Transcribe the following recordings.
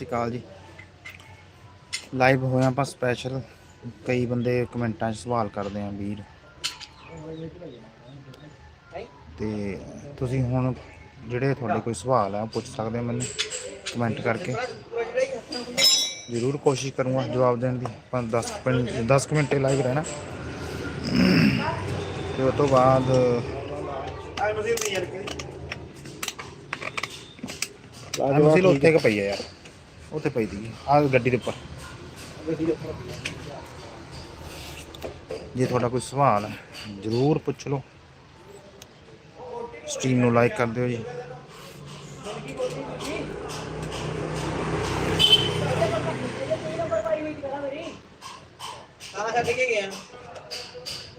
ਸਤਿ ਸ਼੍ਰੀ ਅਕਾਲ ਜੀ। ਲਾਈਵ ਹੋਇਆ ਆਪਾਂ ਸਪੈਸ਼ਲ ਕਈ ਬੰਦੇ ਕਮੈਂਟਾਂ 'ਚ ਸਵਾਲ ਕਰਦੇ ਆ ਵੀਰ। ਤੇ ਤੁਸੀਂ ਹੁਣ ਜਿਹੜੇ ਤੁਹਾਡੇ ਕੋਈ ਸਵਾਲ ਆ ਉਹ ਪੁੱਛ ਸਕਦੇ ਹੋ ਮੈਨੂੰ ਕਮੈਂਟ ਕਰਕੇ। ਜ਼ਰੂਰ ਕੋਸ਼ਿਸ਼ ਕਰੂੰਗਾ ਜਵਾਬ ਦੇਣ ਦੀ। ਆਪਾਂ 10 ਮਿੰਟ 10 ਮਿੰਟ ਲਾਈਵ ਰਹਿਣਾ। ਤੇ ਉਸ ਤੋਂ ਬਾਅਦ ਆ ਮਸੀਲ ਉੱਥੇ ਕਿ ਪਈ ਆ ਯਾਰ। ਉੱਥੇ ਪਈ ਦੀ ਆ ਗੱਡੀ ਦੇ ਉੱਪਰ। ਜੇ ਤੁਹਾਡਾ ਕੋਈ ਸਵਾਲ ਹੈ ਜ਼ਰੂਰ ਪੁੱਛ ਲਓ। ਸਟ੍ਰੀਮ ਨੂੰ ਲਾਈਕ ਕਰ ਦਿਓ ਜੀ। ਸਾਰਾ ਛੱਡ ਕੇ ਗਿਆ।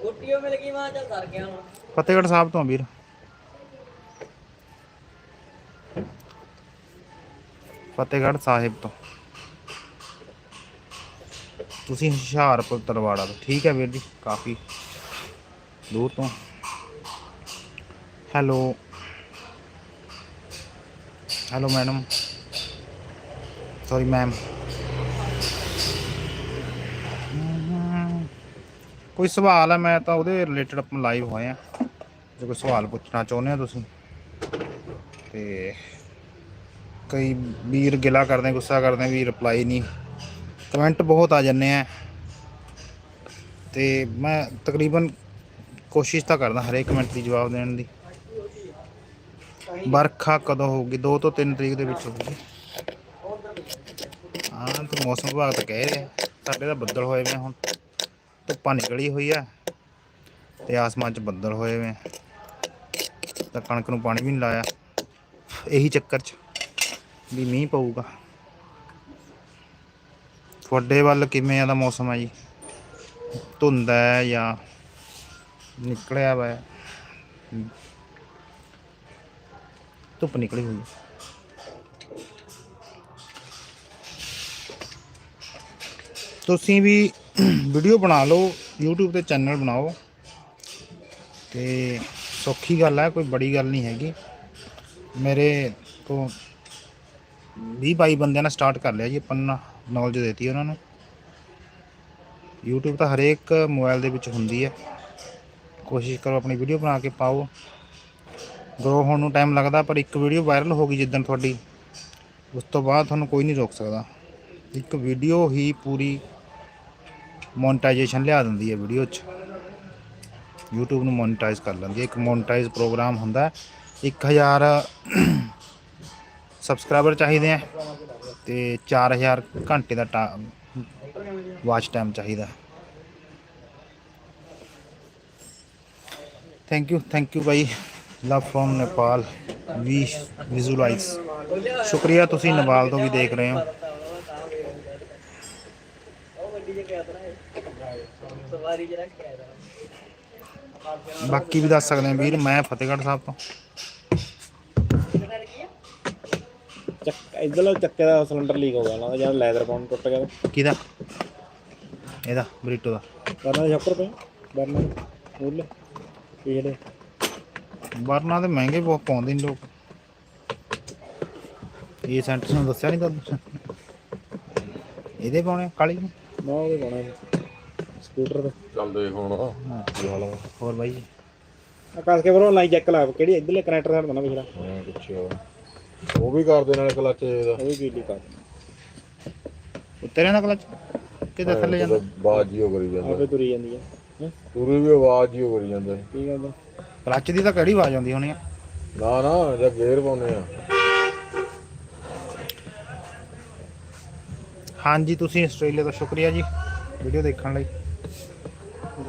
ਗੁੱਟੀਓ ਮਿਲ ਗਈ ਮਾਂ ਚੱਲ ਸਰ ਗਿਆ ਹੁਣ ਫਤਿਹਗੜ੍ਹ ਸਾਹਿਬ ਤੋਂ ਵੀਰ। ਫਤਿਹਗੜ੍ਹ ਸਾਹਿਬ ਤੋਂ। ਤੁਸੀਂ ਹੁਸ਼ਿਆਰਪੁਰ ਤਲਵਾੜਾ ਤੋਂ। ਠੀਕ ਹੈ ਵੀਰ ਜੀ, ਕਾਫੀ ਦੂਰ ਤੋਂ। Hello. Hello madam. Sorry ma'am ਕੋਈ ਸਵਾਲ ਹੈ ਮੈਂ ਤਾਂ ਉਹਦੇ ਰਿਲੇਟਡ ਆਪਾਂ ਲਾਈਵ ਹੋਏ ਆ। ਜੇ ਕੋਈ ਸਵਾਲ ਪੁੱਛਣਾ ਚਾਹੁੰਦੇ ਹੋ ਤੁਸੀਂ। ਤੇ ਕਈ ਵੀਰ ਗਿਲਾ ਕਰਦੇ, ਗੁੱਸਾ ਕਰਦੇ, ਵੀ ਰਿਪਲਾਈ ਨਹੀਂ। ਕਮੈਂਟ ਬਹੁਤ ਆ ਜਾਂਦੇ ਆ। ਤੇ ਮੈਂ ਤਕਰੀਬਨ ਕੋਸ਼ਿਸ਼ ਤਾਂ ਕਰਦਾ ਹਰੇਕ ਕਮੈਂਟ ਦੀ ਜਵਾਬ ਦੇਣ ਦੀ। ਵਰਖਾ ਕਦੋਂ ਹੋਊਗੀ? 2 ਤੋਂ 3 ਤਰੀਕ ਦੇ ਵਿੱਚ ਹੋਊਗੀ। ਹਾਂ, ਤੇ ਮੌਸਮ ਵਿਭਾਗ ਤਾਂ ਕਹਿ ਰਿਹਾ। ਸਾਡੇ ਤਾਂ ਬੱਦਲ ਹੋਏ ਵੇ ਹੁਣ। ਧੁੱਪਾਂ ਨਿਕਲੀ ਹੋਈ ਆ, ਤੇ ਆਸਮਾਨ 'ਚ ਬੱਦਲ ਹੋਏ ਵੇ ਤਾਂ ਕਣਕ ਨੂੰ ਪਾਣੀ ਵੀ ਨਹੀਂ ਲਾਇਆ। ਇਹੀ ਚੱਕਰ 'ਚ। ਵੀ ਮੀਂਹ ਪਊਗਾ। ਤੁਹਾਡੇ ਵੱਲ ਕਿਵੇਂ ਆ ਦਾ ਮੌਸਮ ਹੈ ਜੀ? ਧੁੰਦ ਹੈ ਜਾਂ ਨਿਕਲਿਆ ਵਾ? ਧੁੱਪ ਨਿਕਲੀ ਹੋਈ ਹੈ। ਤੁਸੀਂ ਵੀ ਵੀਡੀਓ ਬਣਾ ਲਓ, YouTube ਤੇ ਚੈਨਲ ਬਣਾਓ। ਤੇ ਸੌਖੀ ਗੱਲ ਹੈ, ਕੋਈ ਬੜੀ ਗੱਲ ਨਹੀਂ ਹੈਗੀ। ਮੇਰੇ ਤੋਂ 20 22 ਬੰਦਿਆਂ ਨੇ ਸਟਾਰਟ ਕਰ ਲਿਆ ਜੀ, ਆਪਾਂ ਨੌਲੇਜ ਦਿੱਤੀ ਉਹਨਾਂ ਨੂੰ। YouTube ਤਾਂ ਹਰੇਕ ਮੋਬਾਈਲ ਦੇ ਵਿੱਚ ਹੁੰਦੀ ਹੈ। ਕੋਸ਼ਿਸ਼ ਕਰੋ ਆਪਣੀ ਵੀਡੀਓ ਬਣਾ ਕੇ ਪਾਓ। ਗਰੋ ਹੋਣ ਨੂੰ ਟਾਈਮ ਲੱਗਦਾ, ਪਰ ਇੱਕ ਵੀਡੀਓ ਵਾਇਰਲ ਹੋ ਗਈ ਜਿੱਦਣ ਤੁਹਾਡੀ, ਉਸ ਤੋਂ ਬਾਅਦ ਤੁਹਾਨੂੰ ਕੋਈ ਨਹੀਂ ਰੋਕ ਸਕਦਾ। ਇੱਕ ਵੀਡੀਓ ਹੀ ਪੂਰੀ ਮੋਨਟਾਈਜੇਸ਼ਨ ਲਿਆ ਦਿੰਦੀ ਹੈ ਵੀਡੀਓ 'ਚ। YouTube ਨੂੰ ਮੋਨਟਾਈਜ਼ ਕਰ ਲੈਂਦੀ ਹੈ। ਇੱਕ ਮੋਨਟਾਈਜ਼ ਪ੍ਰੋਗਰਾਮ ਹੁੰਦਾ ਹੈ। 1000 ਸਬਸਕ੍ਰਾਈਬਰ ਚਾਹੀਦੇ ਆ ਤੇ 4000 ਘੰਟੇ ਦਾ ਵਾਚ ਟਾਈਮ ਚਾਹੀਦਾ। ਥੈਂਕ ਯੂ ਥੈਂਕ ਯੂ ਭਾਈ ਲਵ ਫਰੋਮ ਨੇਪਾਲ ਵੀ ਵਿਜ਼ੂਅਲਾਈਜ਼ ਸ਼ੁਕਰੀਆ, ਤੁਸੀਂ ਨੇਪਾਲ ਤੋਂ ਵੀ ਦੇਖ ਰਹੇ ਹੋ। ਬਾਕੀ ਵੀ ਦੱਸ ਸਕਦੇ ਆ ਵੀਰ, ਮੈਂ ਫਤਿਹਗੜ੍ਹ ਸਾਹਿਬ ਤੋਂ। ਚੱਕ ਇਧਰਲਾ ਚੱਕੇ ਦਾ ਸਿਲੰਡਰ ਲੀਕ ਹੋ ਗਿਆ ਨਾ ਜਿਹੜਾ ਲੈਦਰ ਪਾਉਣ ਟੁੱਟ ਗਿਆ ਕਿਹਦਾ? ਇਹਦਾ ਬਰੀਟੋ ਦਾ। ਕਰਨਾ ਸ਼ੱਕਰ ਪਏ ਬਰਨਰ ਮੁੱਲ ਇਹ ਜਿਹੜੇ। ਬਰਨਾ ਤੇ ਮਹਿੰਗੇ ਬਹੁਤ ਪਾਉਂਦੇ ਨੇ ਲੋਕ। ਇਹ ਸੈਂਟਰ ਨੂੰ ਦੱਸਿਆ ਨਹੀਂ ਤੁਹਾਨੂੰ ਇਹਦੇ ਪਾਉਣੇ ਕਾਲੀ ਨੂੰ ਨਾ ਉਹਦੇ ਪਾਉਣਾ ਸਕੂਟਰ ਤੇ ਚੱਲ ਦੇਖ ਹੁਣ। ਕੀ ਹਾਲ ਆ? ਹੋਰ ਬਾਈ ਆ ਕੱਸ ਕੇ ਬਰੋ ਲਾਈ ਚੈੱਕ ਲਾ ਕਿਹੜੀ ਇਧਰਲੇ ਕਨੈਕਟਰ ਸਾਡਾ ਨਾ ਪਿਛੜਾ ਹਾਂ ਪੁੱਛਿਆ। ਉਹ ਵੀ ਕਰਦੇ ਨਾਲੇ ਕਲੱਚ ਇਹਦਾ ਉਹ ਵੀ ਬਿਜਲੀ ਕਰ। ਉੱਤੇ ਰਹਿੰਦਾ ਕਲਚ ਕਿਤੇ ਥੱਲੇ ਜਾਂਦਾ? ਬਾਜ ਹੀ ਹੋ ਕਰੀ ਜਾਂਦਾ। ਆਪੇ ਤੁਰੀ ਜਾਂਦੀ ਹੈ? ਹੈਂ? ਵੀ ਆਵਾਜ਼ ਹੀ ਹੋ ਕਰੀ ਜਾਂਦਾ। ਕੀ ਕਰਦਾ ਕਲਚ ਦੀ ਤਾਂ ਕਿਹੜੀ ਆਵਾਜ਼ ਆਉਂਦੀ ਹੋਣੀ ਆ। ਨਾ ਨਾ ਜਾਂ ਗੇਅਰ ਪਾਉਨੇ ਆ। ਹਾਂਜੀ ਤੁਸੀਂ ਆਸਟ੍ਰੇਲੀਆ ਦਾ ਸ਼ੁਕਰੀਆ ਜੀ ਵੀਡੀਓ ਦੇਖਣ ਲਈ।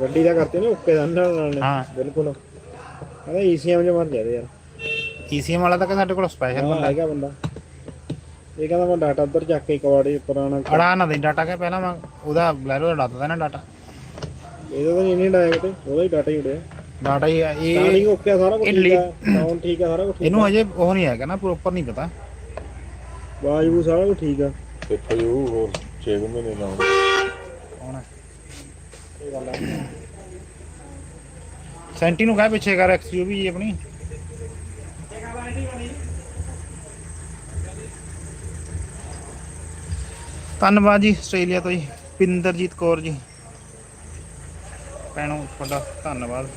ਗੱਡੀ ਦਾ ਕਰਤੇ ਨੇ ਓਕੇ ਦਾ ਨਾਲ ਨੇ। ਹਾਂ। ਬਿਲਕੁਲ। ਕਹਿੰਦਾ ਈਸੀਐਮ ਚ ਮਰ ਜਾਦੇ ਯਾਰ। ਈਸੀਐਮ ਵਾਲਾ ਤਾਂ ਕਹਿੰਦਾ ਸਾਡੇ ਕੋਲ ਸਪੈਸ਼ਲ ਹਾਂ ਬੰਦਾ। ਹੈਗਾ ਬੰਦਾ। ਇਹ ਕਹਿੰਦਾ ਮੈਂ ਡਾਟਾ ਉੱਧਰ ਚੱਕ ਕੇ ਕਵਾੜੀ ਪੁਰਾਣਾ ਅੜਾ ਨਾ ਦੇ ਡਾਟਾ ਕਿ ਪਹਿਲਾਂ ਮੈਂ ਉਹਦਾ ਬਲੈਰੋ ਦਾ ਡਾਟਾ ਨਾ ਡਾਟਾ ਇਹਦਾ ਤਾਂ ਨਹੀਂ ਡਾਇਆ ਕਿਤੇ ਉਹਦਾ ਹੀ ਡਾਟਾ ਹੀ ਉੜਿਆ। ਡਾਟਾ ਹੀ ਆ, ਇਹ ਸਟਾਰਟਿੰਗ ਓਕੇ ਆ, ਸਾਰਾ ਕੁਝ ਇਹ ਠੀਕ ਲੀ- ਆ ਸਾਊਂਡ ਠੀਕ ਆ ਸਾਰਾ ਕੁਝ ਠੀਕ ਇਹਨੂੰ ਹਜੇ ਉਹ ਨਹੀਂ ਹੈਗਾ ਨਾ ਪ੍ਰੋਪਰ ਨਹੀਂ ਪਤਾ। ਵਾਜੂ ਸਾਰਾ ਕੁਝ ਠੀਕ ਆ। ਕਿੱਥੇ ਜੂ ਹੋਰ 6 ਮਹੀਨੇ ਨਾ ਕੌਣ ਹੈ? ਸੈਂਟੀ ਨੂੰ ਕਹਿ ਪਿੱਛੇ ਕਰ ਐਕਸਯੂਵੀ ਜੀ ਆਪਣੀ। ਧੰਨਵਾਦ ਜੀ ਆਸਟ੍ਰੇਲੀਆ ਤੋਂ ਜੀ, ਪਿੰਦਰਜੀਤ ਕੌਰ ਜੀ। ਭੈਣੋ, ਤੁਹਾਡਾ ਧੰਨਵਾਦ।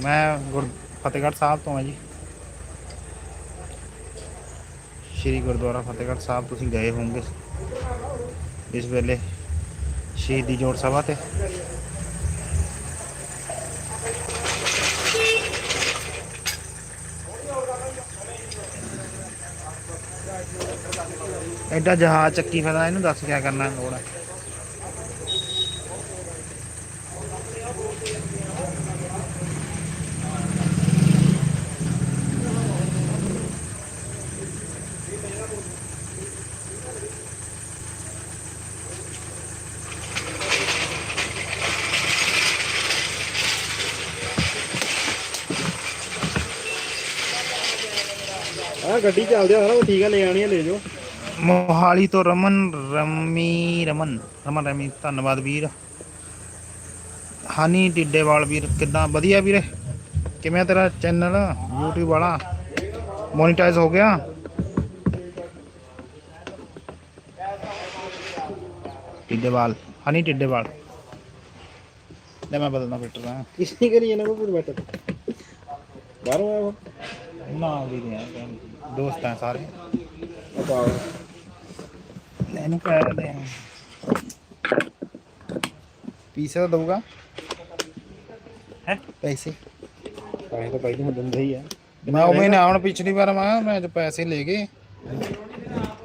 ਮੈਂ ਗੁਰ, ਫਤਿਹਗੜ੍ਹ ਸਾਹਿਬ ਤੋਂ ਹਾਂ ਜੀ। ਸ਼੍ਰੀ ਗੁਰਦੁਆਰਾ ਫਤਿਹਗੜ੍ਹ ਸਾਹਿਬ, ਤੁਸੀਂ ਗਏ ਹੋਵੋਗੇ ਇਸ ਵੇਲੇ ਸ਼ਹੀਦੀ ਜੋੜ ਸਭਾ ਤੇ। ਐਡਾ ਜਹਾਜ਼ ਚੱਕੀ ਫਿਰਦਾ, ਇਹਨੂੰ ਦੱਸ ਕਿਆ ਕਰਨਾ ਲੋੜ ਹੈ ਆ ਗੱਡੀ ਚੱਲਦੀ ਆ, ਸਾਰਾ ਠੀਕ ਆ, ਲੈ ਆਣੀ ਆ, ਲੈ ਜਾਓ। ਮੋਹਾਲੀ ਤੋਂ ਰਮਨ ਰਮੀ ਰਮਨ ਰਮਨ ਰਮੀ ਧੰਨਵਾਦ ਵੀਰ। ਹਨੀ ਟਿੱਡੇਵਾਲ ਵੀਰ ਕਿੱਦਾਂ? ਵਧੀਆ ਵੀਰੇ? ਕਿਵੇਂ ਤੇਰਾ ਚੈਨਲ YouTube ਵਾਲਾ? ਮੋਨੀਟਾਈਜ਼ ਹੋ ਗਿਆ? ਟਿੱਡੇਵਾਲ ਹਨੀ ਟਿੱਡੇਵਾਲ ਲੈ ਮੈਂ ਬਦਲਣਾ ਫਿਲਟਰ ਆ ਕਿਸ ਨੇ ਕਰੀ ਇਹਨਾਂ ਕੋਲ ਬੈਠ? ਬਾਹਰੋਂ ਆਇਆ ਨਾ ਵੀ ਨਹੀਂ ਦੋਸਤ ਆ ਸਾਰੇ। ਇਹਨੂੰ ਕਹਿ ਦੇ ਪੀਸੇ ਤਾਂ ਦਊਗਾ। ਹੈ? ਪੈਸੇ। ਪੈਸੇ ਤਾਂ ਪਹਿਲਾਂ ਦਿੰਦੇ ਹੀ ਆ। ਮੈਂ ਉਵੇਂ ਨਾ ਹੁਣ ਪਿਛਲੀ ਵਾਰ ਮੈਂ ਮੈਂ ਜੋ ਪੈਸੇ ਲੈ ਗਏ।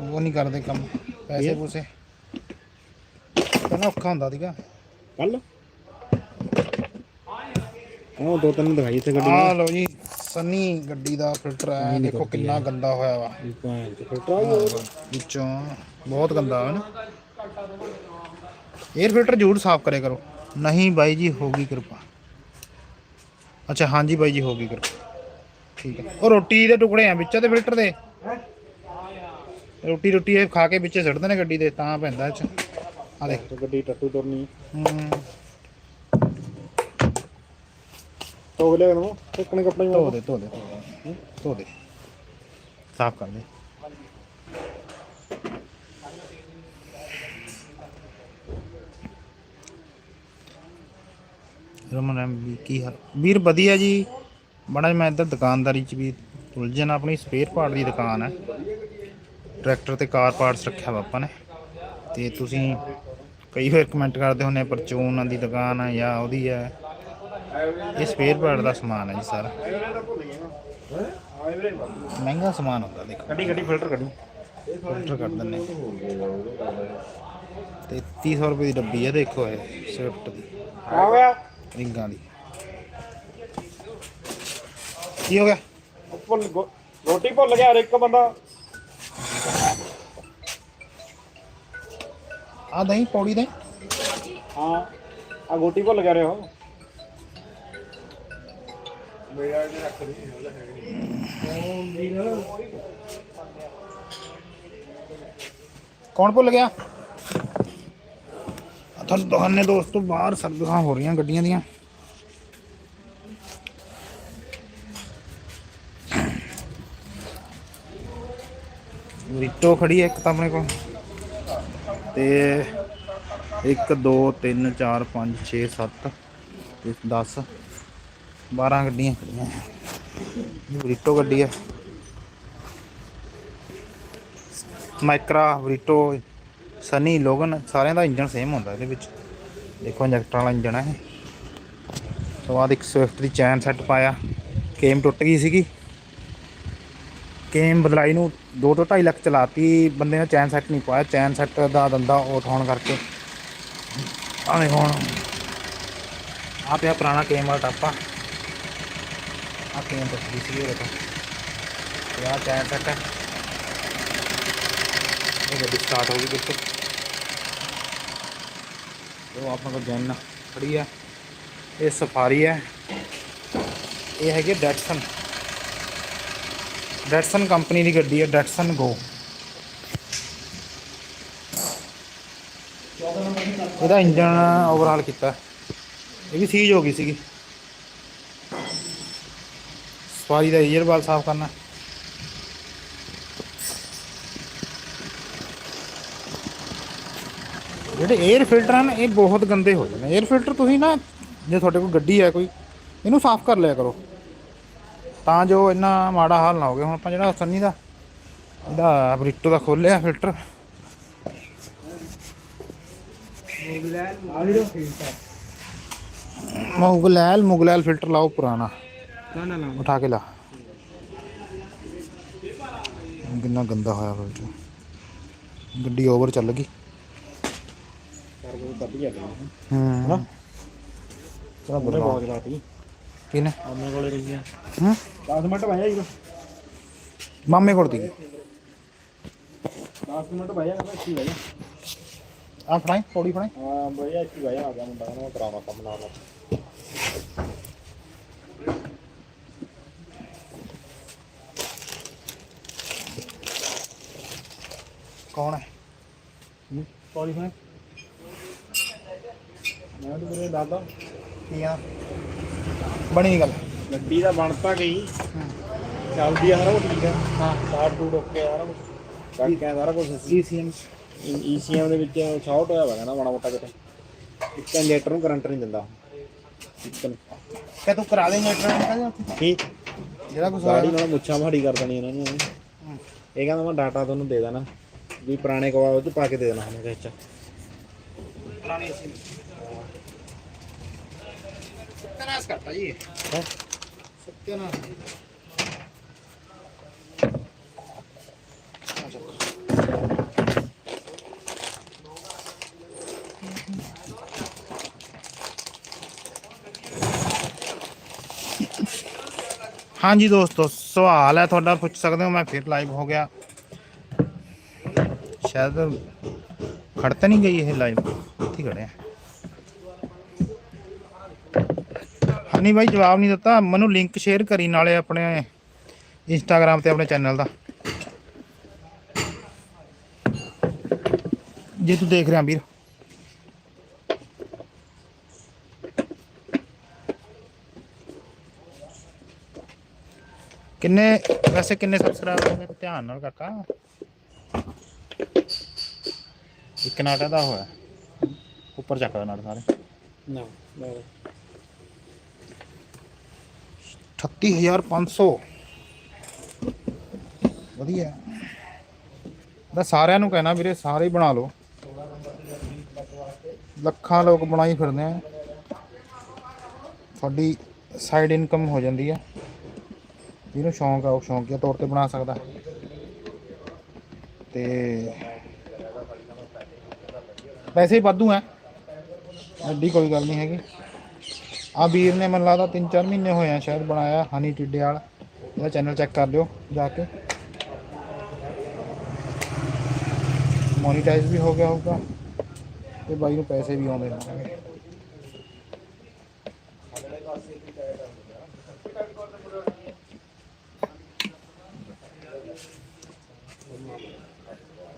ਉਹ ਨਹੀਂ ਕਰਦੇ ਕੰਮ ਪੈਸੇ ਪੂਸੇ। ਕਹਿੰਦਾ ਔਖਾ ਹੁੰਦਾ ਸੀਗਾ। ਕੱਲ ਉਹ ਦੋ ਤਿੰਨ ਦਿਖਾਈ ਤੇ ਗੱਡੀ ਆਹ ਲਓ ਜੀ ਸਨੀ ਗੱਡੀ ਦਾ ਫਿਲਟਰ ਹੈ ਦੇਖੋ ਕਿੰਨਾ ਗੰਦਾ ਹੋਇਆ ਵਾ। ਫਿਲਟਰ ਆ ਵਿੱਚੋਂ ਬਹੁਤ ਗੰਦਾ ਹੈ ਨਾ। 에ਅਰ ਫਿਲਟਰ ਜ਼ਰੂਰ ਸਾਫ਼ ਕਰਿਆ ਕਰੋ। ਨਹੀਂ ਬਾਈ ਜੀ ਹੋਗੀ ਕਿਰਪਾ। ਅੱਛਾ ਹਾਂਜੀ ਬਾਈ ਜੀ ਹੋਗੀ ਕਿਰਪਾ। ਠੀਕ ਹੈ। ਉਹ ਰੋਟੀ ਦੇ ਟੁਕੜੇ ਆ ਵਿੱਚ ਤੇ ਫਿਲਟਰ ਦੇ। ਰੋਟੀ ਰੋਟੀ ਇਹ ਖਾ ਕੇ ਵਿੱਚੇ ਸਿੱਟਦੇ ਨੇ ਗੱਡੀ ਦੇ ਤਾਂ ਪੈਂਦਾ ਇਹ ਚ। ਆ ਦੇਖ। ਗੱਡੀ ਟੱਟੂ ਤੁਰਨੀ। ਹੂੰ, ਟੋਕ ਲਿਆ ਕਰੋ ਟੱਕਣੇ ਕੱਪੜੇ ਧੋ ਧੋ ਦੇ ਧੋ ਦੇ, ਧੋ ਦੇ। ਸਾਫ਼ ਕਰ ਦੇ। ਰਮਨ ਰਾਮ ਵੀ ਕੀ ਹਾਲ? ਵੀਰ ਵਧੀਆ ਜੀ। ਬੜਾ ਮੈਂ ਇੱਧਰ ਦੁਕਾਨਦਾਰੀ ਚ ਵੀ ਉਲਝਣ ਆਪਣੀ ਸਪੇਅਰ ਪਾਰਟ ਦੀ ਦੁਕਾਨ ਹੈ ਟਰੈਕਟਰ ਤੇ ਕਾਰ ਪਾਰਟਸ ਰੱਖਿਆ ਵਾ ਆਪਾਂ ਨੇ। ਤੇ ਤੁਸੀਂ ਕਈ ਵਾਰ ਕਮੈਂਟ ਕਰਦੇ ਹੁੰਦੇ ਆ ਪਰਚੂਨ ਦੀ ਦੁਕਾਨ ਹੈ ਜਾਂ ਉਹਦੀ ਹੈ ਇਹ ਸਪੇਅਰ ਪਾਰਟ ਦਾ ਸਮਾਨ ਹੈ ਜੀ ਸਾਰਾ। ਮਹਿੰਗਾ ਸਮਾਨ ਹੁੰਦਾ ਦੇਖੋ। ਗੱਡੀ ਗੱਡੀ ਫਿਲਟਰ ਕੱਢੀ। ਫਿਲਟਰ ਕਰ ਦਿੰਨੇ ਤੇ 3300 ਰੁਪਏ ਦੀ ਡੱਬੀ ਹੈ ਦੇਖੋ ਇਹ ਸਵਿਫਟ ਦੀ। ਆ ਗਿਆ। ਰਿੰਗਾਂ ਦੀ ਕੀ ਹੋ ਗਿਆ ਭੁੱਲ ਗੋ- ਰੋਟੀ ਭੁੱਲ ਗਿਆ ਹਰ ਇੱਕ ਬੰਦਾ ਆ ਦਹੀਂ ਪੌੜੀ ਦੇ ਹਾਂ ਆ ਗੋਟੀ ਭੁੱਲ ਗਿਆ ਰਿਓ ਕੌਣ ਭੁੱਲ ਗਿਆ ਆ ਤੁਹਾਨੂੰ ਦੁਕਾਨੇ ਦੋਸਤੋ ਬਾਹਰ ਸਰਵਿਸਾਂ ਹੋ ਰਹੀਆਂ ਗੱਡੀਆਂ ਦੀਆਂ। ਵਿਟੋ ਖੜੀ ਹੈ ਇੱਕ ਤਾਂ ਆਪਣੇ ਕੋਲ। ਤੇ 1 2 3 4 5 6 7 ਤੇ 10 12 ਗੱਡੀਆਂ ਖੜੀਆਂ ਵਿਟੋ ਗੱਡੀ ਹੈ। ਮਾਈਕਰਾ ਵਰੀਟੋ ਸਨੀ, ਲੋਗਨ ਸਾਰਿਆਂ ਦਾ ਇੰਜਨ ਸੇਮ ਹੁੰਦਾ ਇਹਦੇ ਵਿੱਚ। ਦੇਖੋ ਇੰਜੈਕਟਰ ਵਾਲਾ ਇੰਜਨ ਹੈ ਇਹ। ਤੋਂ ਬਾਅਦ ਇੱਕ ਸਵਿਫਟ ਦੀ ਚੈਨ ਸੈੱਟ ਪਾਇਆ। ਕੇਮ ਟੁੱਟ ਗਈ ਸੀਗੀ। ਕੇਮ ਬਦਲਾਈ ਨੂੰ 2 ਤੋਂ 2.5 ਲੱਖ ਚਲਾਤੀ। ਬੰਦੇ ਨੇ ਚੈਨ ਸੈੱਟ ਨਹੀਂ ਪਾਇਆ। ਚੈਨ ਸੈੱਟ ਦਾ ਦੰਦਾ ਆਊਟ ਹੋਣ ਕਰਕੇ। ਆਵੇਂ ਹੁਣ। ਆ ਪਿਆ ਪੁਰਾਣਾ ਕੇਮ ਵਾਲਾ ਟਾਪਾ। ਆ ਕੇਮ ਟੁੱਟ ਗਈ ਸੀ ਇਹ ਦੇਖੋ ਤੇ ਚੈਨ ਸੈੱਟ ਇਹ ਗੱਡੀ ਸਟਾਰਟ ਹੋ ਗਈ ਦੇਖੋ। ਉਹ ਆਪਣੇ ਕੋਲ ਜੈਨ ਖੜੀ ਆ। ਇਹ ਸਫਾਰੀ ਹੈ ਇਹ ਹੈਗੇ ਡੈਟਸਨ। ਡੈਟਸਨ ਕੰਪਨੀ ਦੀ ਗੱਡੀ ਹੈ ਡੈਟਸਨ ਗੋ। ਇਹਦਾ ਇੰਜਨ ਓਵਰਹਾਲ ਕੀਤਾ। ਇਹ ਵੀ ਸੀਜ ਹੋ ਗਈ ਸੀਗੀ। ਸਫਾਰੀ ਦਾ ਈਅਰ ਬਾਲ ਸਾਫ਼ ਕਰਨਾ। ਜਿਹੜੇ 에ਅਰ ਫਿਲਟਰ ਹਨ ਇਹ ਬਹੁਤ ਗੰਦੇ ਹੋ ਜਾਂਦੇ 에ਅਰ ਫਿਲਟਰ ਤੁਸੀਂ ਨਾ ਜੇ ਤੁਹਾਡੇ ਕੋਲ ਗੱਡੀ ਹੈ ਕੋਈ ਇਹਨੂੰ ਸਾਫ਼ ਕਰ ਲਿਆ ਕਰੋ। ਤਾਂ ਜੋ ਇੰਨਾ ਮਾੜਾ ਹਾਲ ਨਾ ਹੋਵੇ ਹੁਣ ਆਪਾਂ ਜਿਹੜਾ ਸੰਨੀ ਦਾ ਇਹਦਾ ਬ੍ਰਿਟੋ ਦਾ ਖੋਲਿਆ ਫਿਲਟਰ ਮੁਗਲੈਲ ਮੁਗਲੈਲ ਫਿਲਟਰ ਲਾਓ ਪੁਰਾਣਾ। ਉਠਾ ਕੇ ਲਾ। ਕਿੰਨਾ ਗੰਦਾ ਹੋਇਆ ਫਿਲਟਰ ਗੱਡੀ ਓਵਰ ਚੱਲ ਗਈ ਕਰ ਕੋ ਦੱਬ ਗਿਆ ਬਈ ਹੂੰ। ਚਲੋ ਉਹਨੇ ਬਦਲਾਓ ਬਹੁਤ ਲਾਤੀ। ਕਿਨੇ ਆਪਣੇ ਕੋਲੇ ਰਹੀ ਆ। ਹੂੰ। 10 ਮਿੰਟ ਭਾਇਆ ਜੀ। ਮਾਮੇ ਕੋਲ ਦੀ 10 ਮਿੰਟ ਭਾਇਆ ਕਹਿੰਦਾ ਇੱਥੇ ਭਾਇਆ ਆ ਫੜਾਈ ਪੌੜੀ ਫੜਾਈ। ਹਾਂ ਭਾਇਆ ਇੱਥੇ ਭਾਇਆ ਆ ਗਿਆ ਮੁੰਡਾ ਕਹਿੰਦਾ ਮੈਂ ਕਰਾਉਣਾ ਕੰਮ ਨਾਲ ਕੌਣ ਹੈ? ਪੌੜੀ ਫੜਾਈ ਮੈਂ ਤਾਂ ਮੇਰੇ ਦਾਦਾ ਕੀ ਆ? ਬਣੀ ਗੱਲ। ਗੱਡੀ ਦਾ ਬਣ ਤਾਂ ਗਈ। ਚੱਲਦੀ ਆ ਸਾਰਾ ਕੁਝ ਠੀਕ ਆ। ਹਾਂ ਸਾਰ ਟੂਡ ਓਕੇ ਸਾਰਾ ਕੁਝ ਬਾਕੀ ਆ ਸਾਰਾ ਕੁਝ ਈਸੀਐਮ ਈਸੀਐਮ ਦੇ ਵਿੱਚ ਸ਼ਾਰਟ ਹੋਇਆ ਵਾ ਕਹਿੰਦਾ ਮਾੜਾ ਮੋਟਾ ਕਿਤੇ। ਇੱਕ ਜਨਰੇਟਰ ਨੂੰ ਕਰੰਟ ਨਹੀਂ ਦਿੰਦਾ। ਨੂੰ। ਕਿ ਤੂੰ ਕਰਾ ਦੇਂਗਾ ਟ੍ਰੇਨ ਕੀ ਜਿਹੜਾ ਕੁਛ ਗਾੜੀ ਨਾਲ ਮੁੱਛਾਂ ਮਾੜੀ ਕਰ ਦੇਣੀ ਇਹਨਾਂ ਨੇ। ਇਹ ਕਹਿੰਦਾ ਮੈਂ ਡਾਟਾ ਤੁਹਾਨੂੰ ਦੇ ਦੇਣਾ। ਵੀ ਪੁਰਾਣੇ ਕੋਲ ਉਹ ਚ ਪਾ ਕੇ ਦੇ ਦੇਣਾ ਹਮੇ ਵਿੱਚ। ਪੁਰਾਣੀ ਸੀ। ਸਤਿਆਨਾਸ਼ ਕਰਤਾ ਜੀ ਹੈਂ? ਹਾਂਜੀ ਦੋਸਤੋ ਸਵਾਲ ਹੈ ਤੁਹਾਡਾ ਪੁੱਛ ਸਕਦੇ ਹੋ ਮੈਂ ਫਿਰ ਲਾਈਵ ਹੋ ਗਿਆ ਸ਼ਾਇਦ ਖੜਤ ਨਹੀਂ ਗਈ ਇਹ ਲਾਈਵ ਇੱਥੇ ਖੜਿਆ ਨਹੀਂ ਬਾਈ, ਜਵਾਬ ਨਹੀਂ ਦਿੱਤਾ। ਮੈਨੂੰ ਲਿੰਕ ਸ਼ੇਅਰ ਕਰੀ ਨਾਲੇ ਆਪਣੇ ਇੰਸਟਾਗ੍ਰam ਤੇ, ਆਪਣੇ ਚੈਨਲ ਦਾ। ਜੇ ਤੂੰ ਦੇਖ ਰਿਹਾ ਵੀਰ। ਕਿੰਨੇ, ਵੈਸੇ ਕਿੰਨੇ ਸਬਸਕ੍ਰਾਈਬਰ ਨੇ? ਧਿਆਨ ਨਾਲ ਕਾਕਾ। ਇੱਕ ਨਾਟਾ ਦਾ ਹੋਇਆ। ਉੱਪਰ ਚੱਕਦਾ ਨਾਟ ਸਾਰੇ। ਨਾ। 38500 ਵਧੀਆ। ਮੈਂ ਸਾਰਿਆਂ ਨੂੰ ਕਹਿਣਾ ਵੀਰੇ, ਸਾਰੇ ਹੀ ਬਣਾ ਲਓ। ਲੱਖਾਂ ਲੋਕ ਬਣਾਈ ਫਿਰਦੇ ਆ। ਤੁਹਾਡੀ ਸਾਈਡ ਇਨਕਮ ਹੋ ਜਾਂਦੀ ਆ। ਜਿਹਨੂੰ ਸ਼ੌਂਕ ਆ, ਉਹ ਸ਼ੌਂਕੀਆ ਤੌਰ ਤੇ ਬਣਾ ਸਕਦਾ। ਤੇ ਪੈਸੇ ਹੀ ਵਾਧੂ ਆ। ਐਡੀ ਕੋਈ ਗੱਲ ਨਹੀਂ ਹੈਗੀ। ਆ ਵੀਰ ਨੇ ਮੈਨੂੰ ਲੱਗਦਾ 3-4 ਮਹੀਨੇ ਹੋਏ ਆ ਸ਼ਾਇਦ ਬਣਾਇਆ, ਹਨੀ ਟਿੱਡੇ ਵਾਲਾ। ਇਹਦਾ ਚੈਨਲ ਚੈੱਕ ਕਰ ਲਿਓ ਜਾ ਕੇ। ਮੋਨੀਟਾਈਜ਼ ਵੀ ਹੋ ਗਿਆ ਹੋਊਗਾ ਤੇ ਬਾਈ ਨੂੰ ਪੈਸੇ ਵੀ ਆਉਂਦੇ ਹੋਣਗੇ।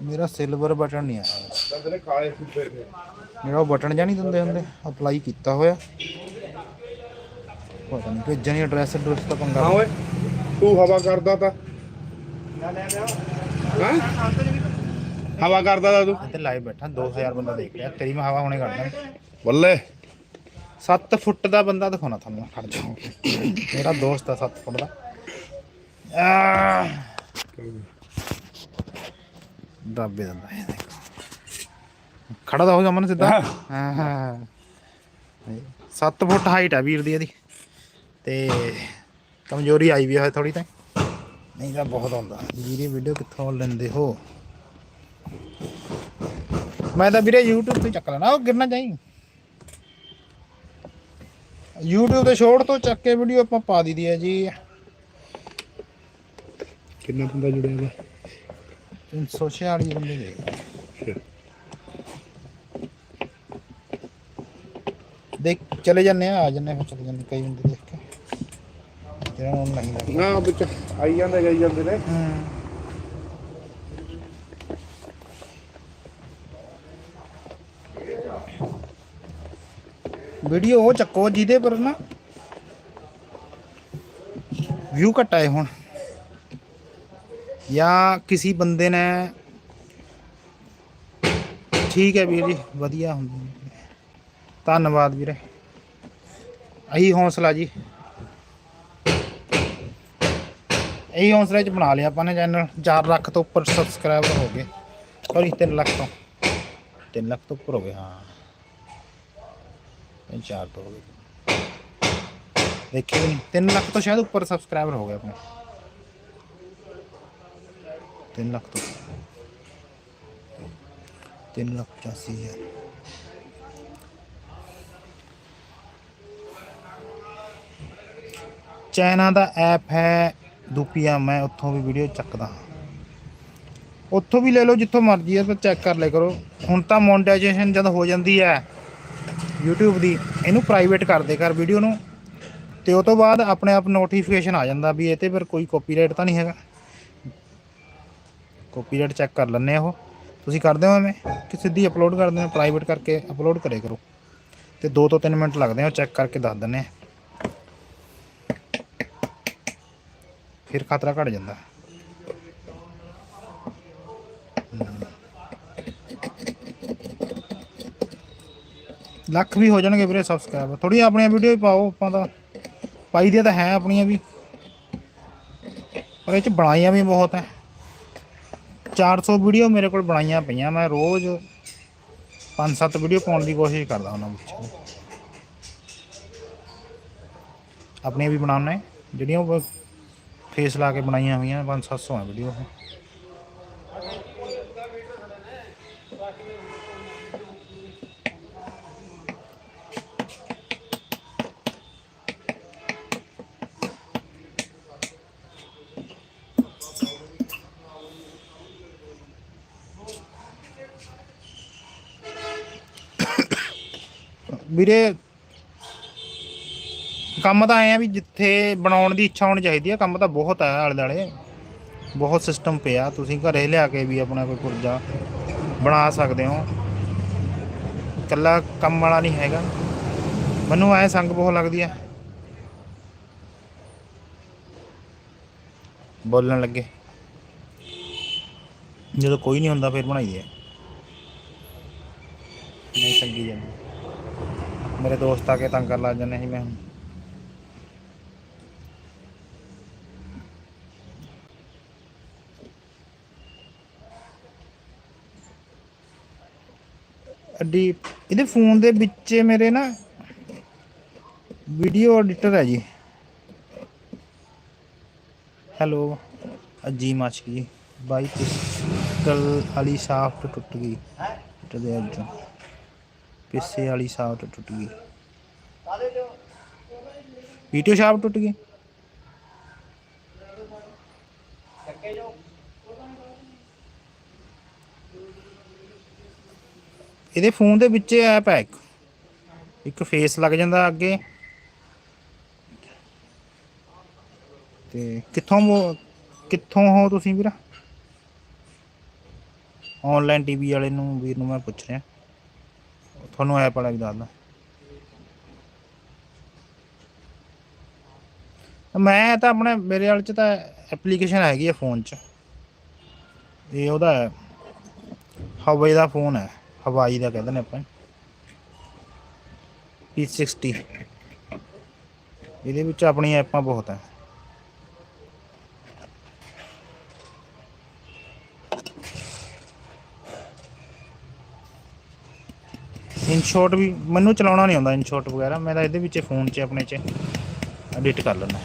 ਮੇਰਾ ਸਿਲਵਰ ਬਟਨ ਨਹੀਂ ਆਇਆ ਕਾਲੇ ਸੁੱਪੇ ਨੇ ਜਿਹੜਾ ਬਟਨ ਜਾਂ ਨਹੀਂ ਦਿੰਦੇ ਹੁੰਦੇ ਅਪਲਾਈ ਕੀਤਾ ਹੋਇਆ। ਪਤਾ ਨਹੀਂ ਭੇਜਣ ਦੀ ਐਡਰੈਸ ਐਡਰੈਸ ਤਾਂ ਪੰਗਾ ਹਾਂ ਓਏ ਤੂੰ ਹਵਾ ਕਰਦਾ ਤਾਂ। ਹਾਂ? ਹਵਾ ਕਰਦਾ ਤਾਂ ਤੂੰ। ਇੱਥੇ ਲਾਈਵ ਬੈਠਾ 2000 ਬੰਦਾ ਦੇਖ ਰਿਹਾ ਤੇਰੀ ਮੈਂ ਹਵਾ ਹੁਣੇ ਕੱਢਦਾ ਬੱਲੇ। 7 ਫੁੱਟ ਦਾ ਬੰਦਾ ਦਿਖਾਉਣਾ ਤੁਹਾਨੂੰ ਖੜ ਜਾਓ। ਮੇਰਾ ਦੋਸਤ ਆ 7 ਫੁੱਟ ਦਾ। ਦੱਬੇ ਦਿੰਦਾ ਇਹ ਦੇਖੋ। ਖੜਾ ਤਾਂ ਹੋ ਜਾ ਮਨ ਸਿੱਧਾ। ਹਾਂ। ਹਾਂ 7 ਫੁੱਟ ਹਾਈਟ ਆ ਵੀਰ ਦੀ ਇਹਦੀ। ਤੇ ਕਮਜ਼ੋਰੀ ਆਈ ਵੀ ਹੋਏ ਥੋੜੀ ਤਾਂ। ਨਹੀਂ ਤਾਂ ਬਹੁਤ ਆਉਂਦਾ। ਵੀਰੇ ਵੀਡੀਓ ਕਿੱਥੋਂ ਲੈਂਦੇ ਹੋ? ਮੈਂ ਤਾਂ ਵੀਰੇ YouTube ਤੇ ਚੱਕ ਲੈਣਾ। ਉਹ ਗਿਰਨਾ ਚਾਹੀ। YouTube ਤੇ ਸ਼ੋਰਟ ਤੋਂ ਚੱਕ ਕੇ ਵੀਡੀਓ ਆਪਾਂ ਪਾ ਦਈਦੀ ਹੈ ਜੀ। ਕਿੰਨਾ ਬੰਦਾ ਜੁੜਿਆ ਵਾ? 346 ਬੰਦੇ ਦੇਖ ਦੇਖ ਚਲੇ ਜਾਂਦੇ ਆ ਆ ਜਾਂਦੇ ਫਿਰ ਚਲੇ ਜਾਂਦੇ ਕਈ ਬੰਦੇ ਦੇਖ ਨੂੰ ਨਹੀਂ ਲੱਗਦਾ। ਨਾ ਵਿੱਚ ਆਈ ਜਾਂਦੇ ਗਈ ਜਾਂਦੇ ਨੇ। ਹੂੰ। ਵੀਡੀਓ ਉਹ ਚੱਕੋ ਜਿਹਦੇ ਪਰ ਨਾ ਵਿਊ ਘੱਟ ਆਏ ਹੁਣ। ਜਾਂ ਕਿਸੇ ਬੰਦੇ ਨੇ ਠੀਕ ਹੈ ਵੀਰ ਜੀ ਵਧੀਆ ਹੁੰਦੀ ਧੰਨਵਾਦ ਵੀਰੇ। ਇਹੀ ਹੌਸਲਾ ਜੀ। ਇਹੀ ਹੌਸਲੇ ਚ ਬਣਾ ਲਿਆ ਆਪਾਂ ਨੇ ਚੈਨਲ 4 ਲੱਖ ਤੋਂ ਉੱਪਰ ਸਬਸਕ੍ਰਾਈਬਰ ਹੋ ਗਏ। ਸੌਰੀ 3 ਲੱਖ ਤੋਂ। 3 ਲੱਖ ਤੋਂ ਉੱਪਰ ਹੋ ਗਏ, ਹਾਂ। ਇਹ 4 ਤੋਂ ਹੋ ਗਏ। ਦੇਖਿਓ ਵੀ ਨਹੀਂ 3 ਲੱਖ ਤੋਂ ਸ਼ਾਇਦ ਉੱਪਰ ਸਬਸਕ੍ਰਾਈਬਰ ਹੋ ਗਏ ਆਪਣੇ। 3 ਲੱਖ ਤੋਂ। 3 ਲੱਖ 85 ਹਜ਼ਾਰ। ਚਾਈਨਾ ਦਾ ਐਪ ਹੈ ਦੂਪੀਆ ਮੈਂ ਉੱਥੋਂ ਵੀ ਵੀਡੀਓ ਚੱਕਦਾ ਹਾਂ। ਉੱਥੋਂ ਵੀ ਲੈ ਲਓ ਜਿੱਥੋਂ ਮਰਜ਼ੀ ਹੈ ਪਰ ਚੈੱਕ ਕਰ ਲਿਆ ਕਰੋ। ਹੁਣ ਤਾਂ ਮੋਨਟਾਈਜੇਸ਼ਨ ਜਦ ਹੋ ਜਾਂਦੀ ਹੈ YouTube ਦੀ, ਇਹਨੂੰ ਪ੍ਰਾਈਵੇਟ ਕਰ ਦੇ ਕਰ ਵੀਡੀਓ ਨੂੰ। ਤੇ ਉਹ ਤੋਂ ਬਾਅਦ ਆਪਣੇ ਆਪ ਨੋਟੀਫਿਕੇਸ਼ਨ ਆ ਜਾਂਦਾ ਵੀ ਇਹ ਤੇ ਫਿਰ ਕੋਈ ਕਾਪੀਰਾਈਟ ਤਾਂ ਨਹੀਂ ਹੈਗਾ। ਕਾਪੀਰਾਈਟ ਚੈੱਕ ਕਰ ਲੈਂਦੇ ਆ ਉਹ। ਤੁਸੀਂ ਕਰਦੇ ਹੋ ਐਵੇਂ ਕਿ ਸਿੱਧੀ ਅਪਲੋਡ ਕਰਦੇ ਹੋ ਪ੍ਰਾਈਵੇਟ ਕਰਕੇ ਅਪਲੋਡ ਕਰੇ ਕਰੋ। ਤੇ 2 ਤੋਂ 3 ਮਿੰਟ ਲੱਗਦੇ ਆ, ਉਹ ਚੈੱਕ ਕਰਕੇ ਦੱਸ ਦਿੰਦੇ ਆ। ਫਿਰ ਖਤਰਾ ਘਟ ਜਾਂਦਾ। ਲੱਖ ਵੀ ਹੋ ਜਾਣਗੇ ਵੀਰੇ ਸਬਸਕ੍ਰਾਈਬਰ ਥੋੜੀ ਆਪਣੀਆਂ ਵੀਡੀਓ ਵੀ ਪਾਓ ਆਪਾਂ ਤਾਂ। ਪਾਈ ਦੀਆਂ ਤਾਂ ਹੈ ਆਪਣੀਆਂ ਵੀ। ਪਰ ਇਹ ਚ ਬਣਾਈਆਂ ਵੀ ਬਹੁਤ ਹੈ। 400 ਵੀਡੀਓ ਮੇਰੇ ਕੋਲ ਬਣਾਈਆਂ ਪਈਆਂ ਮੈਂ ਰੋਜ਼। 5-7 ਵੀਡੀਓ ਪਾਉਣ ਦੀ ਕੋਸ਼ਿਸ਼ ਕਰਦਾ ਉਹਨਾਂ ਵਿੱਚ। ਆਪਣੀਆਂ ਵੀ ਬਣਾਉਣਾ ਹੈ। ਜਿਹੜੀਆਂ ਉਹ ਫੇਸ ਲਾ ਕੇ ਬਣਾਈਆਂ ਹੋਈਆਂ 5-700 ਹੈ ਵੀਡੀਓ ਵੀਰੇ ਕੰਮ ਤਾਂ ਐ ਆ ਵੀ ਜਿੱਥੇ ਬਣਾਉਣ ਦੀ ਇੱਛਾ ਹੋਣੀ ਚਾਹੀਦੀ ਹੈ ਕੰਮ ਤਾਂ ਬਹੁਤ ਹੈ ਆਲੇ ਦੁਆਲੇ। ਬਹੁਤ ਸਿਸਟਮ ਪਿਆ, ਤੁਸੀਂ ਘਰੇ ਲਿਆ ਕੇ ਵੀ ਆਪਣਾ ਕੋਈ ਪੁਰਜਾ ਬਣਾ ਸਕਦੇ ਹੋ। ਇਕੱਲਾ ਕੰਮ ਵਾਲਾ ਨਹੀਂ ਹੈਗਾ। ਮੈਨੂੰ ਐ ਸੰਗ ਬਹੁਤ ਲੱਗਦੀ ਹੈ ਬੋਲਣ ਲੱਗੇ। ਜਦੋਂ ਕੋਈ ਨਹੀਂ ਹੁੰਦਾ, ਫਿਰ ਬਣਾਈਏ। ਨਹੀਂ ਸੰਗੀ ਜਾਂਦੀ। ਮੇਰੇ ਦੋਸਤ ਆ ਕੇ ਤੰਗ ਕਰ ਲੱਗ ਜਾਂਦੇ ਸੀ, ਮੈਂ ਅੱਡੀ ਇਹਦੇ ਫੋਨ ਦੇ ਵਿੱਚ ਮੇਰੇ ਨਾ ਵੀਡੀਓ ਐਡੀਟਰ ਹੈ ਜੀ। ਹੈਲੋ ਅਜੀ ਮੱਚ ਗਈ ਬਾਈ ਪਿਸਟਲ ਵਾਲੀ ਸਾਫਟ ਟੁੱਟ ਗਈ। ਟੁੱਟ ਦੇ ਅੱਜ ਪਿੱਸੇ ਵਾਲੀ ਸਾਫਟ ਟੁੱਟ ਗਈ। ਵੀਡੀਓ ਸ਼ਾਫਟ ਟੁੱਟ ਗਈ। ਇਹਦੇ ਫੋਨ ਦੇ ਵਿੱਚ ਐਪ ਹੈ ਇੱਕ। ਇੱਕ ਫੇਸ ਲੱਗ ਜਾਂਦਾ ਅੱਗੇ। ਤੇ ਕਿੱਥੋਂ ਮੋ- ਕਿੱਥੋਂ ਹੋ ਤੁਸੀਂ ਵੀਰਾ? ਆਨਲਾਈਨ ਟੀਵੀ ਵਾਲੇ ਨੂੰ ਵੀਰ ਨੂੰ ਮੈਂ ਪੁੱਛ ਰਿਹਾ। ਤੁਹਾਨੂੰ ਐਪ ਵਾਲਾ ਵੀ ਦੱਸਦਾ ਮੈਂ ਤਾਂ ਆਪਣੇ, ਮੇਰੇ ਵਾਲੇ ਚ ਤਾਂ ਐਪਲੀਕੇਸ਼ਨ ਹੈਗੀ ਹੈ ਫੋਨ 'ਚ। ਇਹ ਉਹਦਾ ਹੈ। ਹਵਾਈ ਦਾ ਫੋਨ ਹੈ। ਹਵਾਈ ਦਾ ਕਹਿੰਦੇ ਨੇ ਆਪਾਂ। P60 ਇਹਦੇ ਵਿੱਚ ਆਪਣੀਆਂ ਐਪਾਂ ਬਹੁਤ ਹੈ ਇਨਸ਼ਾਟ ਵੀ ਮੈਨੂੰ ਚਲਾਉਣਾ ਨਹੀਂ ਆਉਂਦਾ ਇਨਸ਼ਾਟ ਵਗੈਰਾ। ਮੈਂ ਤਾਂ ਇਹਦੇ ਵਿੱਚ ਫੋਨ 'ਚ ਆਪਣੇ 'ਚ ਐਡਿਟ ਕਰ ਲੈਂਦਾ।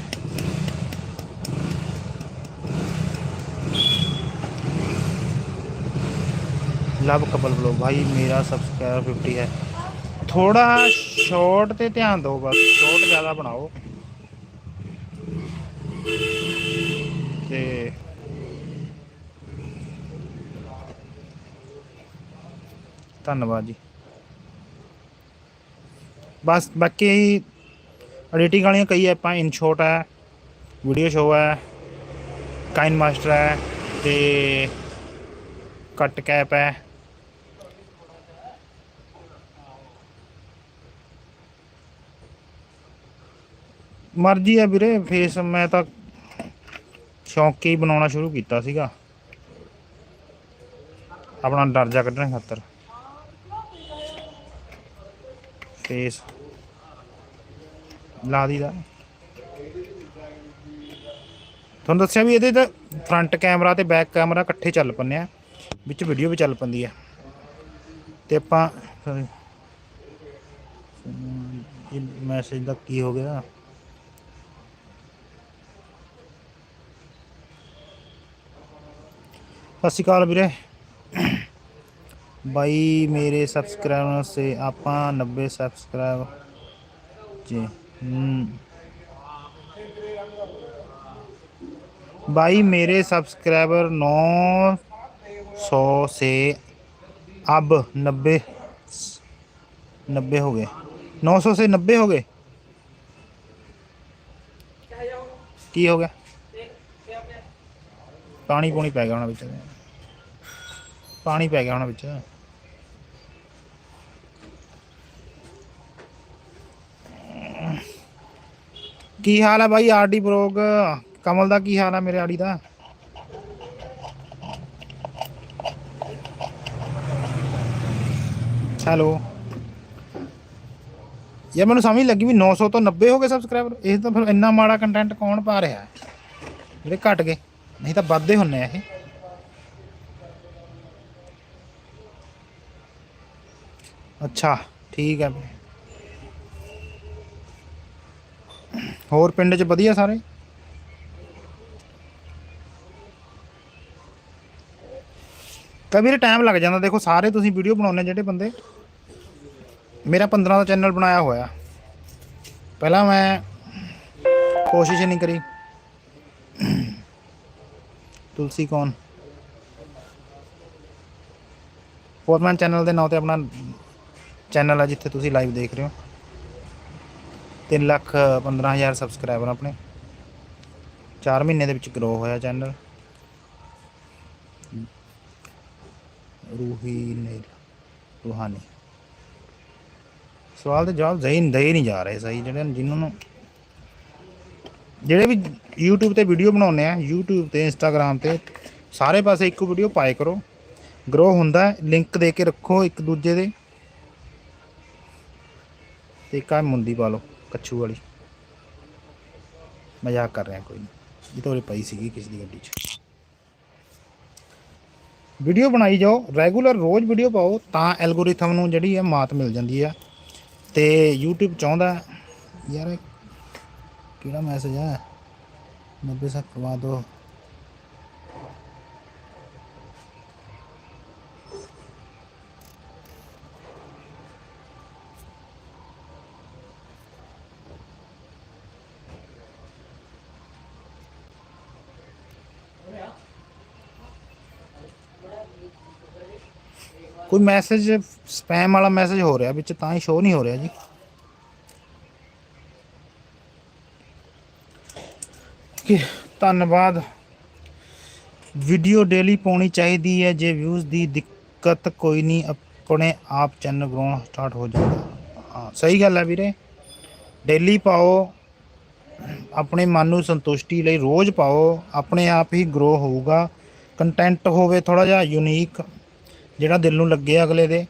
ਲਵ ਕਪਲ ਬਲੋ ਭਾਈ ਮੇਰਾ ਸਬਸਕ੍ਰਾਈਬਰ 50 ਹੈ। ਥੋੜਾ ਸ਼ਾਰਟ ਤੇ ਧਿਆਨ ਦਿਓ ਬਸ। ਸ਼ਾਰਟ ਜ਼ਿਆਦਾ ਬਣਾਓ। ਤੇ ਧੰਨਵਾਦ ਜੀ। ਬਸ ਬਾਕੀ ਐਡੀਟਿੰਗ ਵਾਲੀਆਂ ਕਈ ਐਪਾਂ ਇਨਸ਼ੋਟ ਹੈ ਵੀਡੀਓ ਸ਼ੋ ਹੈ ਕਾਈਨ ਮਾਸਟਰ ਹੈ ਤੇ ਕੱਟ ਕੈਪ ਹੈ। ਮਰਜ਼ੀ ਹੈ ਵੀਰੇ ਫੇਸ ਮੈਂ ਤਾਂ ਸ਼ੌਂਕ ਹੀ ਬਣਾਉਣਾ ਸ਼ੁਰੂ ਕੀਤਾ ਸੀਗਾ। ਆਪਣਾ ਦਰਜਾ ਕੱਢਣ ਖਾਤਰ। ਫੇਸ ਲਾ ਦੀਦਾ ਤੁਹਾਨੂੰ ਦੱਸਿਆ ਵੀ ਇਹਦੇ ਤਾਂ ਫਰੰਟ ਕੈਮਰਾ ਤੇ ਬੈਕ ਕੈਮਰਾ ਇਕੱਠੇ ਚੱਲ ਪੰਨੇ ਆ, ਵਿੱਚ ਵੀਡੀਓ ਵੀ ਚੱਲ ਪੰਦੀ ਆ। ਤੇ ਆਪਾਂ ਇਹ ਮੈਸੇਜ ਦਾ ਕੀ ਹੋ ਗਿਆ? ਸਤਿ ਸ਼੍ਰੀ ਅਕਾਲ ਵੀਰੇ ਬਾਈ ਮੇਰੇ ਸਬਸਕ੍ਰਾਈਬਰ ਸੇ ਆਪਾਂ 90 ਸਬਸਕ੍ਰਾਈਬ ਜੀ हम्म। भाई मेरे सब्सक्राइबर 900 से अब 90 90 हो गए 900 से 90 हो गए ਕੀ ਹੋ ਗਿਆ ਪਾਣੀ ਪੂਣੀ ਪੈ ਗਿਆ ਹੋਣਾ ਵਿੱਚ ਪਾਣੀ ਪੈ ਗਿਆ ਹੁਣ ਵਿੱਚ। ਕੀ ਹਾਲ ਹੈ ਬਾਈ ਆਰਡੀ ਬਰੋਗ? ਕਮਲ ਦਾ ਕੀ ਹਾਲ ਹੈ ਮੇਰੇ ਆੜੀ ਦਾ? ਹੈਲੋ। ਯਾਰ ਮੈਨੂੰ ਸਮਝ ਲੱਗੀ ਵੀ 900 ਤੋਂ 90 ਹੋ ਗਏ ਸਬਸਕ੍ਰਾਈਬਰ ਇਹ ਤਾਂ ਫਿਰ ਇੰਨਾ ਮਾੜਾ ਕੰਟੈਂਟ ਕੌਣ ਪਾ ਰਿਹਾ? ਹੈ ਜਿਹੜੇ ਘਟ ਗਏ। ਨਹੀਂ ਤਾਂ ਵੱਧਦੇ ਹੁੰਨੇ ਆ ਇਹ। ਅੱਛਾ, ਠੀਕ ਹੈ ਹੋਰ ਪਿੰਡ 'ਚ ਵਧੀਆ ਸਾਰੇ? ਕਬੀਰ ਟਾਈਮ ਲੱਗ ਜਾਂਦਾ, ਦੇਖੋ ਸਾਰੇ ਤੁਸੀਂ ਵੀਡੀਓ ਬਣਾਉਂਦੇ ਜਿਹੜੇ ਬੰਦੇ। ਮੇਰਾ 15 ਦਾ ਚੈਨਲ ਬਣਾਇਆ ਹੋਇਆ। ਪਹਿਲਾਂ ਮੈਂ ਕੋਸ਼ਿਸ਼ ਨਹੀਂ ਕਰੀ। ਤੁਲਸੀ ਕੌਣ? ਫੋਰਮੈਨ ਚੈਨਲ ਦੇ ਨਾਂ ਤੇ ਆਪਣਾ ਚੈਨਲ ਆ ਜਿੱਥੇ ਤੁਸੀਂ ਲਾਈਵ ਦੇਖ ਰਹੇ ਹੋ। 3 ਲੱਖ 15000 ਸਬਸਕ੍ਰਾਈਬਰ ਆਪਣੇ। 4 ਮਹੀਨੇ ਦੇ ਵਿੱਚ ਗਰੋ ਹੋਇਆ ਚੈਨਲ ਰੂਹੀ ਨੇ ਰੂਹਾਨੀ। ਸਵਾਲ ਦੇ ਜਵਾਬ ਦੇ ਦੇ ਨਹੀਂ ਜਾ ਰਹੇ ਸਹੀ, ਜਿਹੜੇ ਜਿਨ੍ਹਾਂ ਨੂੰ ਜਿਹੜੇ ਵੀ YouTube ਤੇ ਵੀਡੀਓ ਬਣਾਉਂਦੇ ਆ, YouTube ਤੇ Instagram ਤੇ, ਸਾਰੇ ਪਾਸੇ ਇੱਕੋ ਵੀਡੀਓ ਪਾਏ ਕਰੋ। ਗਰੋ ਹੁੰਦਾ ਲਿੰਕ ਦੇ ਕੇ ਰੱਖੋ ਇੱਕ ਦੂਜੇ ਦੇ। ਤੇ ਕਾ ਮੁੰਦੀ ਪਾ ਲਓ, ਕੱਛੂ ਵਾਲੀ। ਮਜ਼ਾਕ ਕਰ ਰਿਹਾ ਕੋਈ ਨਹੀਂ ਇਹ ਤਾਂ ਉਰੇ ਪਈ ਸੀਗੀ ਕਿਸੇ ਦੀ ਗੱਡੀ 'ਚ। ਵੀਡੀਓ ਬਣਾਈ ਜਾਓ, ਰੈਗੂਲਰ ਰੋਜ਼ ਵੀਡੀਓ ਪਾਓ ਤਾਂ ਐਲਗੋਰਿਥਮ ਨੂੰ ਜਿਹੜੀ ਹੈ ਮਾਤ ਮਿਲ ਜਾਂਦੀ ਹੈ ਤੇ YouTube ਚਾਹੁੰਦਾ ਯਾਰ, ਕਿਹੜਾ ਮੈਸੇਜ ਹੈ 90 ਸੱਤ ਪਵਾ ਦੋ। ਮੈਸੇਜ ਸਪੈਮ ਵਾਲਾ ਮੈਸੇਜ ਹੋ ਰਿਹਾ ਵਿੱਚ, ਤਾਂ ਹੀ ਸ਼ੋ ਨਹੀਂ ਹੋ ਰਿਹਾ ਜੀ। ਕਿ ਧੰਨਵਾਦ। ਵੀਡੀਓ ਡੇਲੀ ਪਾਉਣੀ ਚਾਹੀਦੀ ਹੈ, ਜੇ ਵਿਊਜ਼ ਦੀ ਦਿੱਕਤ ਕੋਈ ਨਹੀਂ, ਆਪਣੇ ਆਪ ਚੈਨਲ ਗਰੋਣਾ ਸਟਾਰਟ ਹੋ ਜਾਂਦਾ। ਹਾਂ, ਸਹੀ ਗੱਲ ਹੈ ਵੀਰੇ। ਡੇਲੀ ਪਾਓ, ਆਪਣੇ ਮਨ ਨੂੰ ਸੰਤੁਸ਼ਟੀ ਲਈ ਰੋਜ਼ ਪਾਓ, ਆਪਣੇ ਆਪ ਹੀ ਗਰੋ ਹੋਊਗਾ। ਕੰਟੈਂਟ ਹੋਵੇ ਥੋੜਾ ਜਿਹਾ ਯੂਨੀਕ ਜਿਹੜਾ ਦਿਲ ਨੂੰ ਲੱਗੇ ਅਗਲੇ ਦੇ।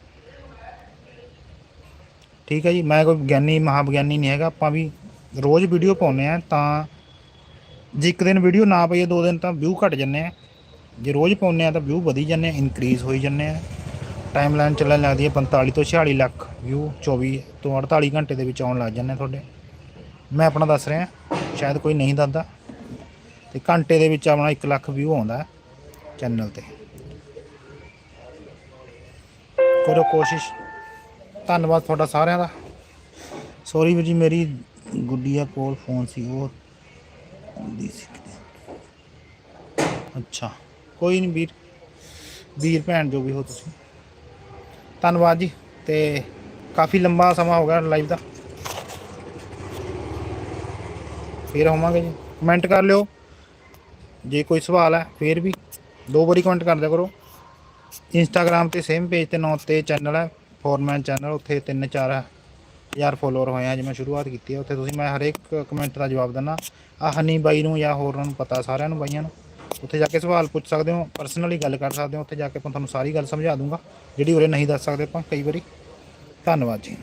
ਠੀਕ ਹੈ ਜੀ, ਮੈਂ ਕੋਈ ਵਿਗਿਆਨੀ, ਮਹਾਵਿਗਿਆਨੀ ਨਹੀਂ ਹੈਗਾ। ਆਪਾਂ ਵੀ ਰੋਜ਼ ਵੀਡੀਓ ਪਾਉਂਦੇ ਆ ਤਾਂ ਜੇ ਇੱਕ ਦਿਨ ਵੀਡੀਓ ਨਾ ਪਈਏ, ਦੋ ਦਿਨ ਤਾਂ ਵਿਊ ਘਟ ਜੰਨੇ ਆ। ਜੇ ਰੋਜ਼ ਪਾਉਂਦੇ ਆ ਤਾਂ ਵਿਊ ਵਧੀ ਜਾਂਦੇ ਆ ਇਨਕਰੀਜ਼ ਹੋਈ ਜਾਂਦੇ ਆ। ਟਾਈਮਲਾਈਨ ਚੱਲਣ ਲੱਗਦੀ ਹੈ 45 ਤੋਂ 46 ਲੱਖ ਵਿਊ 24 ਤੋਂ 48 ਘੰਟੇ ਦੇ ਵਿੱਚ ਆਉਣ ਲੱਗ ਜਾਂਦੇ ਤੁਹਾਡੇ। ਮੈਂ ਆਪਣਾ ਦੱਸ ਰਿਹਾ, ਸ਼ਾਇਦ ਕੋਈ ਨਹੀਂ ਦੱਸਦਾ। ਤੇ ਘੰਟੇ ਦੇ ਵਿੱਚ ਆਪਣਾ 1 ਲੱਖ ਵਿਊ ਆਉਂਦਾ ਚੈਨਲ ਤੇ। ਕਰੋ ਕੋਸ਼ਿਸ਼। ਧੰਨਵਾਦ ਤੁਹਾਡਾ ਸਾਰਿਆਂ ਦਾ। ਸੌਰੀ ਵੀਰ ਜੀ, ਮੇਰੀ ਗੁੱਡੀਆ ਕੋਲ ਫੋਨ ਸੀ, ਉਹ ਆਉਂਦੀ ਸੀ ਅੱਛਾ, ਕੋਈ ਨਹੀਂ ਵੀਰ ਵੀਰ ਭੈਣ ਜੋ ਵੀ ਹੋ ਤੁਸੀਂ। ਧੰਨਵਾਦ ਜੀ, ਤੇ ਕਾਫੀ ਲੰਬਾ ਸਮਾਂ ਹੋ ਗਿਆ ਲਾਈਵ ਦਾ। ਫੇਰ ਹੋਵਾਂਗੇ ਜੀ। ਕਮੈਂਟ ਕਰ ਲਿਓ। ਜੇ ਕੋਈ ਸਵਾਲ ਹੈ, ਫੇਰ ਵੀ ਦੋ ਵਾਰੀ ਕਮੈਂਟ ਕਰ ਦਿਆ ਕਰੋ। ਇੰਸਟਾਗ੍ਰam ਤੇ ਸੇਮ ਪੇਜ ਤੇ ਨਾਂ ਤੇ ਚੈਨਲ ਹੈ ਫੋਰਮੈਨ ਚੈਨਲ ਉੱਥੇ 3-4 ਹਜ਼ਾਰ ਫੋਲੋਅਰ ਹੋਏ ਆ, ਅੱਜ ਮੈਂ ਸ਼ੁਰੂਆਤ ਕੀਤੀ ਹੈ ਉੱਥੇ ਤੁਸੀਂ ਮੈਂ ਹਰੇਕ ਕਮੈਂਟ ਦਾ ਜਵਾਬ ਦਿੰਦਾ। ਆ ਹਨੀ ਬਾਈ ਨੂੰ ਜਾਂ ਹੋਰਾਂ ਨੂੰ ਪਤਾ ਸਾਰਿਆਂ ਨੂੰ, ਬਾਈਆਂ ਨੂੰ। ਉੱਥੇ ਜਾ ਕੇ ਸਵਾਲ ਪੁੱਛ ਸਕਦੇ ਹੋ ਪਰਸਨਲੀ ਗੱਲ ਕਰ ਸਕਦੇ ਹੋ, ਉੱਥੇ ਜਾ ਕੇ ਮੈਂ ਤੁਹਾਨੂੰ ਸਾਰੀ ਗੱਲ ਸਮਝਾ ਦੂੰਗਾ, ਜਿਹੜੀ ਉਰੇ ਨਹੀਂ ਦੱਸ ਸਕਦੇ ਆਪਾਂ, ਕਈ ਵਾਰੀ। ਧੰਨਵਾਦ ਜੀ।